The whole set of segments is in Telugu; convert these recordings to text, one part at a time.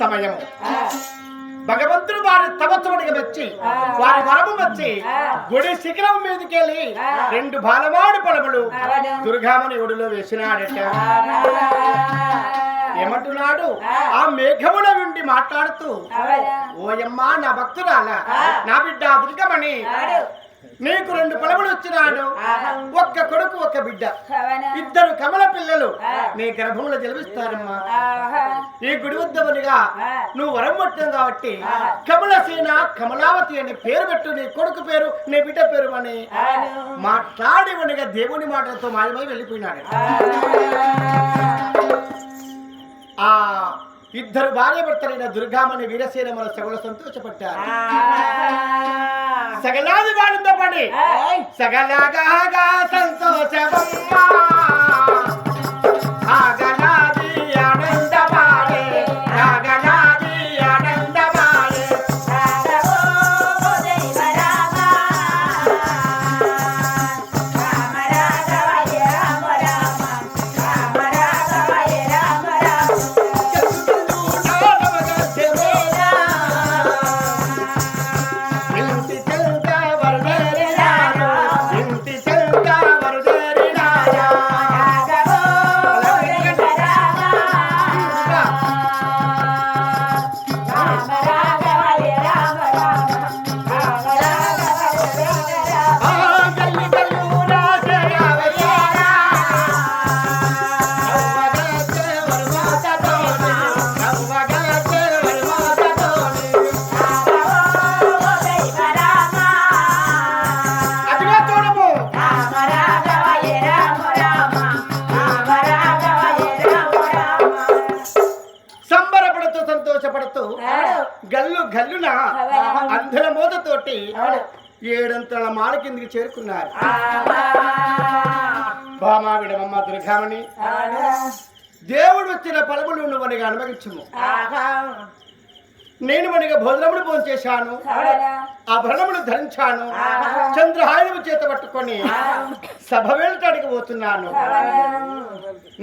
సమయం. భగవంతుడు వారి తపస్సుడికి వచ్చి వారి వరము వచ్చి గుడి శిఖరం మీదకి వెళ్ళి రెండు బాలమాడు పొలములు దుర్గామని ఒడిలో వేసినాడట. ఏమంటున్నాడు? ఆ. మేఘముల నుండి మాట్లాడుతూ ఓయమ్మా నా భక్తురాల నా బిడ్డ దుర్గమణి నీకు రెండు పొలములు వచ్చినాడు. ఒక్క కొడుకు ఒక్క బిడ్డ. ఇద్దరు కమల పిల్లలు. నీ గర్భములో జన్మిస్తారమ్మా. ఈ గుడి వద్దమనిగా నువ్వు వరం పట్టావు కాబట్టి కమలసేన కమలావతి అని పేరు పెట్టు నీ కొడుకు పేరు నీ బిడ్డ పేరు అని మాట్లాడి వనిగా దేవుని మాటలతో మాయమై వెళ్ళిపోయినాడు. ఆ. ఇద్దరు భార్య భర్తలైన దుర్గామణి వీరసేన మన సగల సంతోషపడ్డారు. సగలాది వాడితో పడి సగలగా సంతోషమమ్మా. ఏడంతల మాల కిందికి చేరుకున్నారు. బామా విడమమ్మ దుర్గామణి. దేవుడు వచ్చిన పలములు నువ్వనిగా అనుభవించుము. నేను మనగా భోజనములు భోజనం చేశాను ఆభరణములు ధరించాను. చంద్రహాయువు చేత పట్టుకొని సభ వెళ్ళటానికి పోతున్నాను.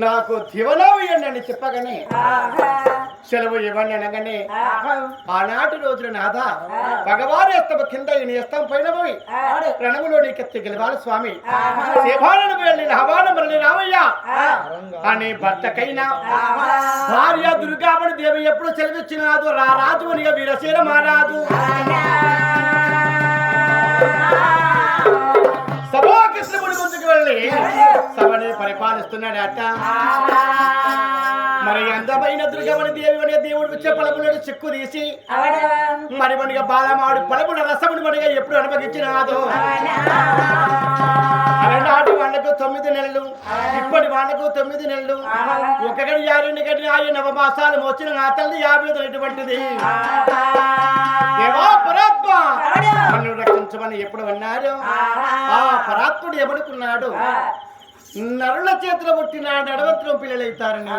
నాకు ఇవ్వండి అని చెప్పగానే సెలవు ఇవ్వండి అనగానే ఆనాటి రోజున నాథ భగవాన్ ఎస్తమ కింద ఈయన ఎస్తం పైన పోయి రణములో నీకెత్తి గెలవాలి స్వామి. శివాలను వెళ్ళి హవాన మరలి రావయ్యా. అని భర్తకైనా భార్య దుర్గామణి దేవి ఎప్పుడు సెలవిచ్చినాదు రా రాజు అనిగా వీరసేన మారాదు. సభాకృష్ణుడి ముందుకు వెళ్ళి సభని పరిపాలిస్తున్నాడట. మరి అందమైన దుర్గమణి దేవి అనే దేవుడు వచ్చే పలములను చెక్కు తీసి మరి మనగా బాలమాడు పలముల రసముని మనగా ఎప్పుడు అనుభవించినాదో. అలనాటి వాళ్ళకు తొమ్మిది నెలలు ఇప్పటి వాళ్ళకు తొమ్మిది నెలలు. ఒక గడి యారెండు గడి ఆయన నవమాసాలు మోచిన నా తల్లి యాభై నన్ను రక్షించమని ఎప్పుడు అన్నారు? ఆ పరాత్ముడు ఎవడుకున్నాడు నరుల చేతిలో పుట్టిన నడవత్రం పిల్లలైతారని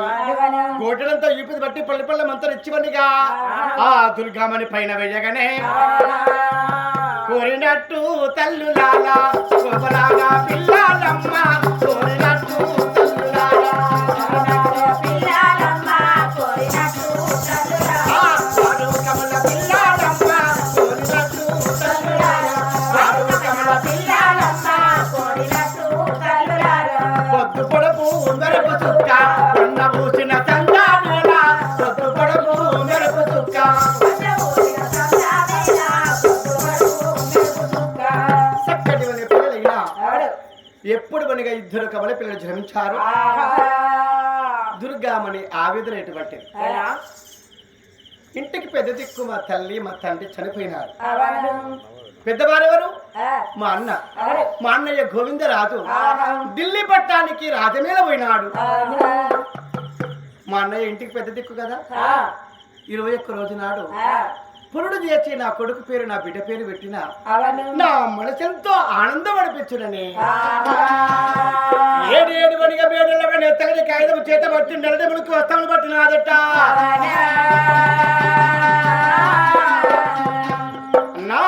గోటలంతా ఈపిది బట్టి పల్లి పళ్ళం అంతా ఇచ్చివనిగా. ఆ. దుర్గామణి పైన వేయగానే. కోరినట్టు తల్లులాలా శోభలాగా పిల్లాలమ్మ కోరినట్టు కమల పిల్లలు జన్మించారు. దుర్గామణి ఆవేదన ఎటువంటిది? ఇంటికి పెద్ద దిక్కు మా తల్లి మా తండ్రి చనిపోయినారు. పెద్దవారెవరు? మా అన్న. మా అన్నయ్య గోవిందరాజు ఢిల్లీ పట్టానికి రాజమేళ పోయినాడు. మా అన్నయ్య ఇంటికి పెద్ద దిక్కు కదా? ఇరవై ఒక్క రోజు నాడు పురుడు చేసి నా కొడుకు పేరు నా బిడ్డ పేరు పెట్టిన నా మనసెంతో ఆనందం అనిపించునని ఏడు ఏడు వనిగా బేడల ఎత్తగని కాగితం చేత పట్టి నెలదెములకు వస్తాను పట్టినాదట నా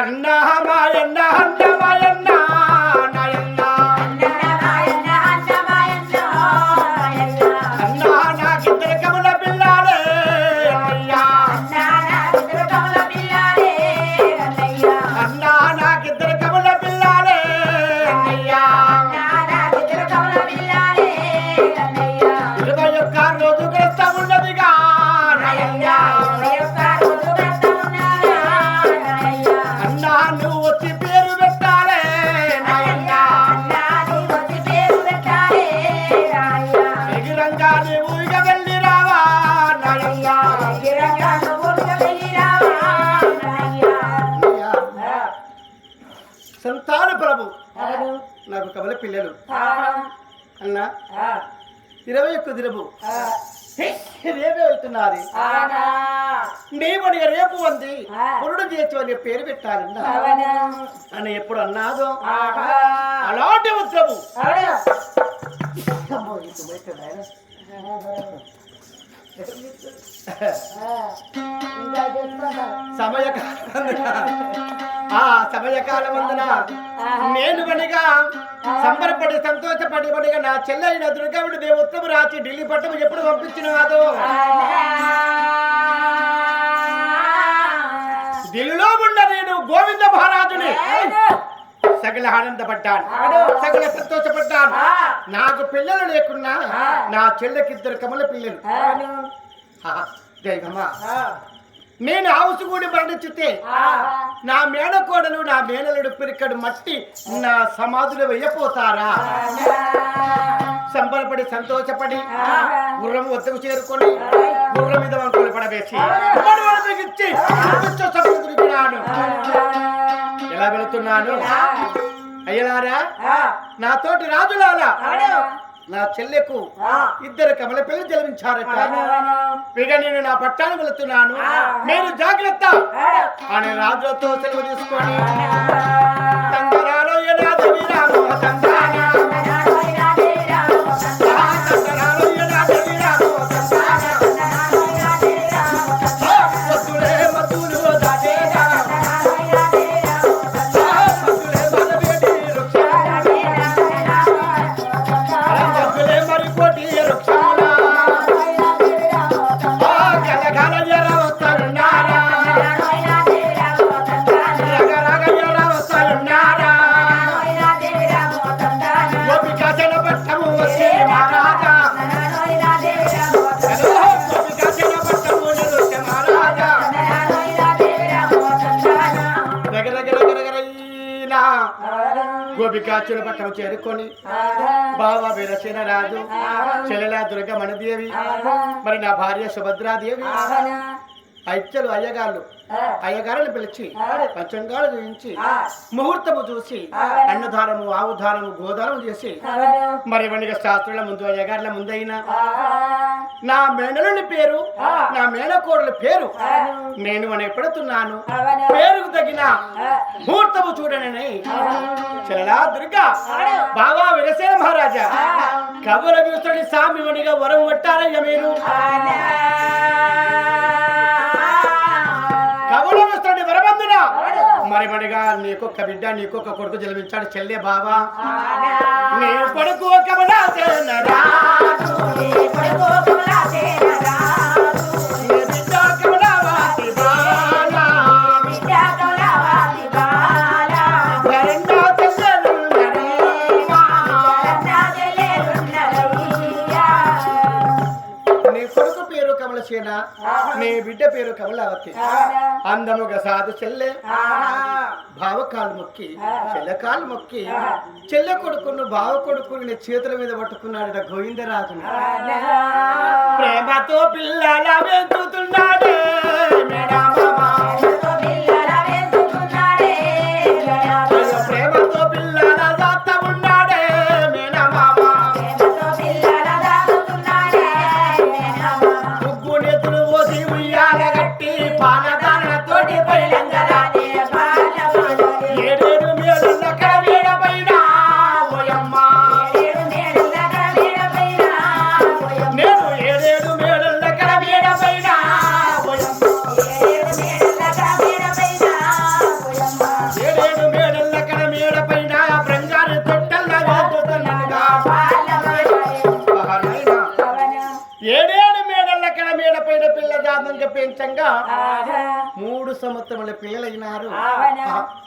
అన్నా మాయన్న అన్న మాయన్న నాకు కమల పిల్లలు అన్న. ఇరవై ఒక్క దినము. రేపే అవుతున్నది. నీవనిగా రేపు ఉంది పురుడు చేతి అని పేరు పెట్టాలన్నా. అని ఎప్పుడు అన్నాదో. అలాంటి ఉత్తరము. ఆ సమయకాలమందున నేను పనిగా సంబరపడి సంతోషపడి పడిగా నా చెల్లైన దుర్గవుడి దేవు ఉత్తమ రాచి ఢిల్లీ పట్టము ఎప్పుడు పంపించినాదో. ఢిల్లీలో ఉన్న నేను గోవింద మహారాజుని. సగల ఆనందపడ్డాను సగల సంతోషపడ్డాను. నాకు పిల్లలు లేకున్నా నా చెల్లెకిద్దరు కమల పిల్లలు. జయగమ్మా నేను ఆవుసుగూడి మరణించితే నా మేనకోడలు నా మేనలుడు పిరికడు మట్టి నా సమాధులు వెయ్యపోతారా సంబరపడి సంతోషపడి గుర్రం వద్దకు చేరుకొని గుర్రం మీద వంకలు పడవేసి వెళుతున్నాను అయ్యలారా. నాతోటి రాజులారా. నా చెల్లెకు ఇద్దరు కమల పిల్లలు జన్మించారట ఇక నేను నా పట్టాన్ని వెళుతున్నాను. నేను జాగ్రత్త. అని రాజులతో సెలవు తీసుకొని గోపికాచుల పక్కన చేరుకొని బావ వీరసేన రాజు చెల్లెల దుర్గ మణదేవి మరి నా భార్య సుభద్రాదేవి ఐత్యలు అయ్యగాళ్ళు అయ్యగారులు పిలిచి పంచంగాలు చూపించి ముహూర్తము చూసి అన్నదానము ఆవుధారము గోదానము చేసి మరి వనిగ శాస్త్రుల ముందు అయ్యగారుల ముందైనా నా మేనలుని పేరు నా మేనకోడల పేరు నేను అని పెడుతున్నాను పేరుకు తగిన ముహూర్తము చూడనని. చలలా దుర్గా. బాబా విరసేన మహారాజా. కబుర చూస్తుడి సామి వనిగా వరం కొట్టారయ్య మీరు. కబుర చూస్తుడి వరబందున మరి మడిగా నీకొక్క బిడ్డ నీకొక్క కొడుకు జన్మించాడు. చెల్లె బాబా నీ కొడుకు కమలా నీ బిడ్డ కమలసేన నీ బిడ్డ పేరు కమలావతి. అందముగా సాధు చెల్లె. బావ కాలు మొక్కి చెల్లె కాలు మొక్కి చెల్లె కొడుకును బావ కొడుకుని చేతుల మీద పట్టుకున్నాడట గోవిందరాజుని. ప్రేమతో పిల్లల జాతంగా పెంచంగా మూడు సంవత్సరముల పిల్లలైనారు.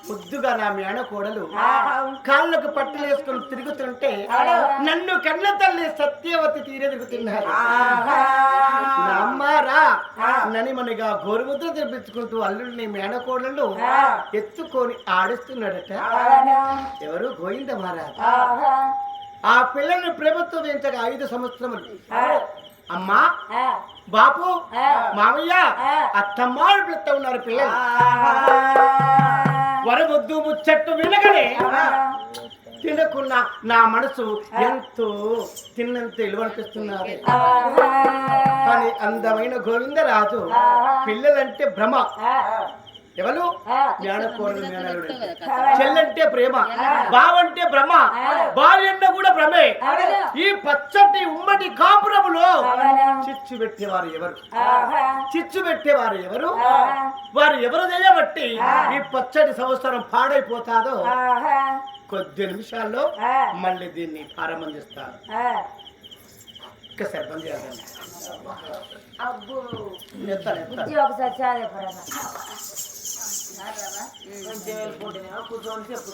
ముద్దుగా నా మేడ కోడలు. కాళ్ళకు పట్టులు వేసుకుని తిరుగుతుంటే నన్ను కన్న తల్లి సత్యవతి తీరే తిరుగుతున్నారు నా అమ్మారా ననిమనిగా గోరుముద్ర తెప్పించుకుంటూ అల్లుడిని మేనకోడలు ఎత్తుకొని ఆడిస్తున్నాడట. ఎవరు? గోవింద మహారాజ్. ఆ పిల్లల్ని ప్రభుత్వం పెంచగా ఐదు సంవత్సరములు. అమ్మా బాపు మామయ్య అత్తమ్మ అని పిలుస్తా ఉన్నారు పిల్లలు. వరముద్దు ముచ్చట్టు వినగనే తినకున్న నా మనసు ఎంతో తిన్నంత ఇలువనిపిస్తున్నది కానీ అందమైన గోవిందరాజు పిల్లలంటే భ్రమ. ఎవరు? చెల్లంటే ప్రేమ బావంటే భ్రమ భార్య అంటే కూడా భ్రమే ఈ పచ్చటి ఉమ్మడి కాపురములో చిచ్చు పెట్టేవారు ఎవరు? చిచ్చు పెట్టేవారు ఎవరు? వారు ఎవరు చేయబట్టి ఈ పచ్చటి సంవత్సరం పాడైపోతాదో కొద్ది నిమిషాల్లో మళ్ళీ దీన్ని ప్రారంభిస్తారు ఇంకా సర్పం చేయాలి అబ్బో. ఒకసారి కొంచెం వెళ్ళిపోతుంది కూర్చొని చెప్పు